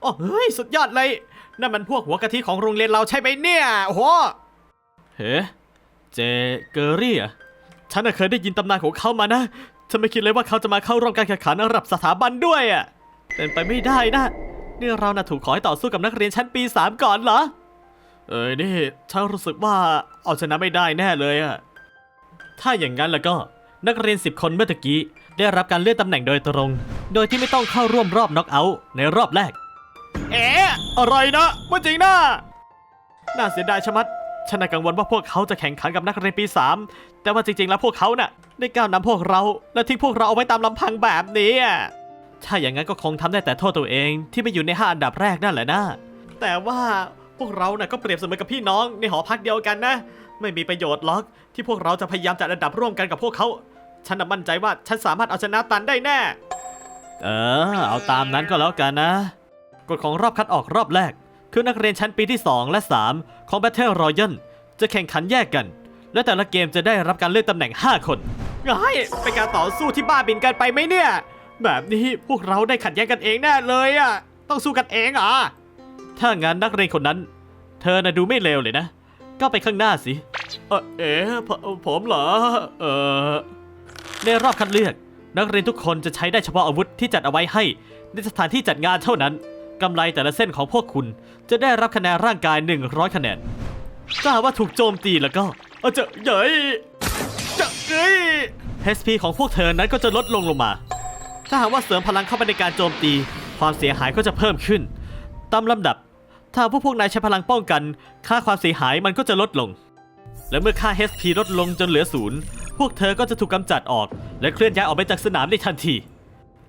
โอ้เฮ้ยสุดยอดเลย นั่นมันพวกหัวกะทิของโรงเรียนเราใช่ไหมเนี่ยโอ้โหเฮ้เจเกอรี่อะฉันน่ะเคยได้ยินตำนานของเขามานะฉันไม่คิดเลยว่าเขาจะมาเข้าร่วมการแข่งขันระดับสถาบันด้วยอะเป็นไปไม่ได้นะนี่เราน่ะถูกขอให้ต่อสู้กับนักเรียนชั้นปี3ก่อนเหรอ เอ้ยนี่ฉันรู้สึกว่าเอาชนะไม่ได้แน่เลยอะถ้าอย่างนั้นแล้วก็นักเรียน10คนเมื่อตะกี้ ได้รับการเลื่อนตำแหน่งโดยตรง โดยที่ไม่ต้องเข้าร่วมรอบน็อกเอาท์ในรอบแรก เอ๊อะไรนะว่าจริงนะน่าเสียดายชะมัด ฉันน่ะกังวลว่าพวกเขาจะแข่งขันกับนักเรียนปี 3 แต่ว่าจริง ๆ แล้วพวกเขาน่ะ ได้ก้าวนำพวกเรา และทิ้งพวกเราเอาไว้ตามลำพังแบบนี้อะถ้าอย่างนั้นก็คงทำได้แต่โทษตัวเองที่ไม่อยู่ในห้าอันดับแรกนั่นแหละนะ แต่ว่าพวกเราน่ะก็เปรียบเสมือนกับพี่น้องในหอพักเดียวกันนะ ไม่มีประโยชน์หรอกที่พวกเราจะพยายามจัดอันดับร่วมกันกับพวกเขา ฉันน่ะมั่นใจว่าฉันสามารถเอาชนะตันได้แน่ เออ เอาตามนั้นก็แล้วกันนะ กฎของรอบคัดออกรอบแรก คือนักเรียนชั้นปีที่ 2 และ 3 ของ Battle Royale จะแข่งขันแยกกัน และแต่ละเกมจะได้รับการเลือกตำแหน่ง 5 คนไงเป็นการต่อสู้ที่บ้าบินกันไปไหมเนี่ย แบบนี้พวกเราได้ขัดแย้งกันเองแน่เลยอะต้องสู้กันเองเหรอถ้างั้นนักเรียนคนนั้น เธอน่ะดูไม่เลวเลยนะ ก็ไปข้างหน้าสิ เออเอ๋ผผมเหรอ เออในรอบคัดเลือก นักเรียนทุกคนจะใช้ได้เฉพาะอาวุธที่จัดเอาไว้ให้ ในสถานที่จัดงานเท่านั้น กำไรแต่ละเส้นของพวกคุณ จะได้รับคะแนนร่างกาย 100 คะแนน ถ้าหากว่าถูกโจมตีแล้วก็เออจะเย้ยจะเอ้ย HP ของพวกเธอนั้นก็จะลดลงลงมา ถ้าหากว่าเสริมพลังเข้าไปในการโจมตี ความเสียหายก็จะเพิ่มขึ้น ตามลำดับ ถ้าพวกพวกนายใช้พลังป้องกัน ค่าความเสียหายมันก็จะลดลง และเมื่อค่า HP ลดลงจนเหลือศูนย์พวกเธอก็จะถูกกำจัดออก และเคลื่อนย้ายออกไปจากสนามในทันที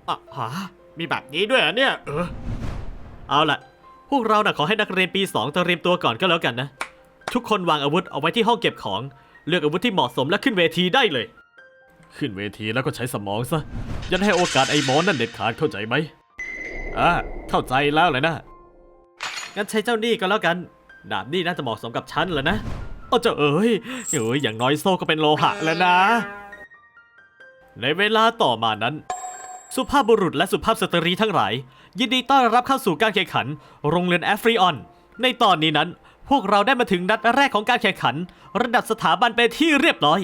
อะฮะมีแบบนี้ด้วยเหรอเนี่ย เออ เอาล่ะ พวกเราน่ะขอให้นักเรียนปี2เตรียมตัวก่อนก็แล้วกันนะ ทุกคนวางอาวุธเอาไว้ที่ห้องเก็บของ เลือกอาวุธที่เหมาะสมและขึ้นเวทีได้เลย ขึ้นเวทีแล้วก็ใช้สมองซะ ยันให้โอกาสไอ้หมอนั่นเด็ดขาดเข้าใจไหมอ่าเข้าใจแล้วเลยนะงั้นใช้เจ้านี่ก็แล้วกัน ดาบนี่น่าจะเหมาะสมกับฉันแล้วนะเอาเจ้าเอ๋ยเอ๋ยอย่างน้อยโซ่ก็เป็นโลหะแล้วนะ ในเวลาต่อมานั้น สุภาพบุรุษและสุภาพสตรีทั้งหลาย ยินดีต้อนรับเข้าสู่การแข่งขัน โรงเรียนแอฟริออน ในตอนนี้นั้น พวกเราได้มาถึงนัดแรกของการแข่งขัน ระดับสถาบันเป็นที่เรียบร้อย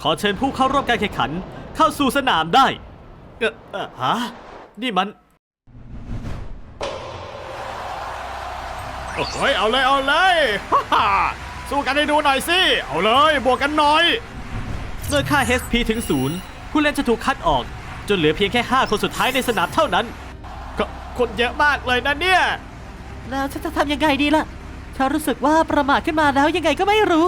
ขอเชิญผู้เข้าร่วมการแข่งขันเข้าสู่สนามได้เอ่อเอ่อฮะนี่มันโอ้ยเอาเลยเอาเลยฮ่าฮ่าสู้กันให้ดูหน่อยสิ เอาเลยบวกกันหน่อย เมื่อค่า HP ถึงศูนย์ผู้เล่นจะถูกคัดออก จนเหลือเพียงแค่ 5 คนสุดท้ายในสนามเท่านั้น ก็คนเยอะมากเลยนะเนี่ย แล้วฉันจะทำยังไงดีล่ะฉันรู้สึกว่าประมาทขึ้นมาแล้วยังไงก็ไม่รู้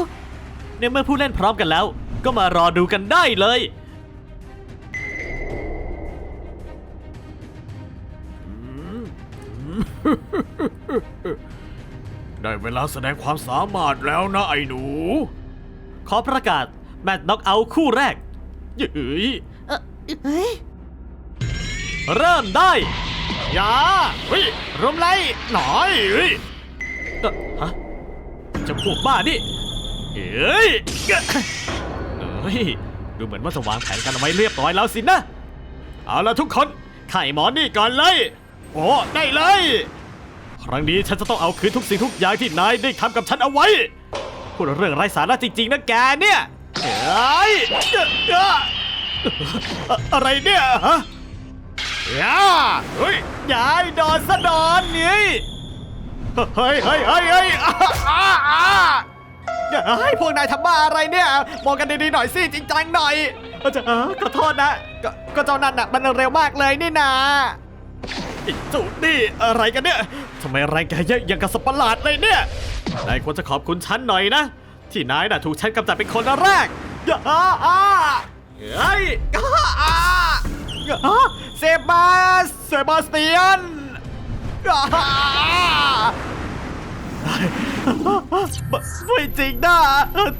ในเมื่อผู้เล่นพร้อมกันแล้ว ก็มารอดูกันได้เลย ได้เวลาแสดงความสามารถแล้วนะไอ้หนู ขอประกาศ แมตช์น็อกเอาท์คู่แรกเย้ยเออเฮ้ย เริ่มได้อย่าเฮ้ยรวมไล่หน่อยเฮ้ยเอ่อฮะเจะพวกบ้านี่เฮ้ยเฮ้ยดูเหมือนว่าจะวางแผนกันเอาไว้เรียบร้อยแล้วสินะ เอาละทุกคนไข่หมอนี่ก่อนเลย โอ้ได้เลย ครั้งนี้ฉันจะต้องเอาคืนทุกสิ่งทุกอย่างที่นายได้ทำกับฉันเอาไว้ พูดเรื่องไร้สาระจริงๆนะแกเนี่ยเฮ้ยเอ้อเอ้ออะไรเนี่ยฮะ ย่าเฮ้ยยายโดนซะโดนนี่เฮ้ยเฮ้ยเฮ้ยเฮ้ยอ้าอ้าอ้าเฮ้ยพวกนายทำบ้าอะไรเนี่ยมองกันดีๆหน่อยสิจริงจังหน่อยเออจะเออขอโทษนะกก็เจ้านั่นน่ะมันเร็วมากเลยนี่นาไอ้เจุนี่อะไรกันเนี่ยทำไมแรงแกเยอะอย่างกับสัตว์ประหลาดเลยเนี่ยนายควรจะขอบคุณฉันหน่อยนะ ที่นายน่ะถูกฉันกำจัดเป็นคนแรกอย่าอ้าอ้าเฮ้ย เซบาสเซบาสเตียนอ้าไม่จริงนะ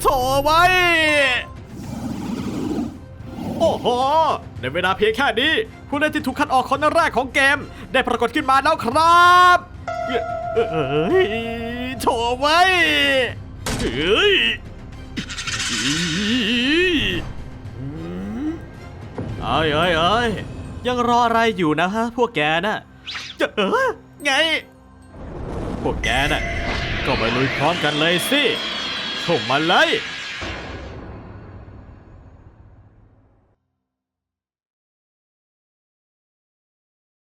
โถไว้ โอ้โห ในเวลาเพียงแค่นี้ ผู้เล่นที่ถูกคัดออกคนแรกของเกม ได้ปรากฏขึ้นมาแล้วครับเอ้ยโถไว้เฮ้ย เอ้ยเอ้ยเอ้ยยังรออะไรอยู่นะฮะ พวกแกน่ะเออไง พวกแกน่ะ ก็มาลุยพร้อมกันเลยสิส่งมาเลย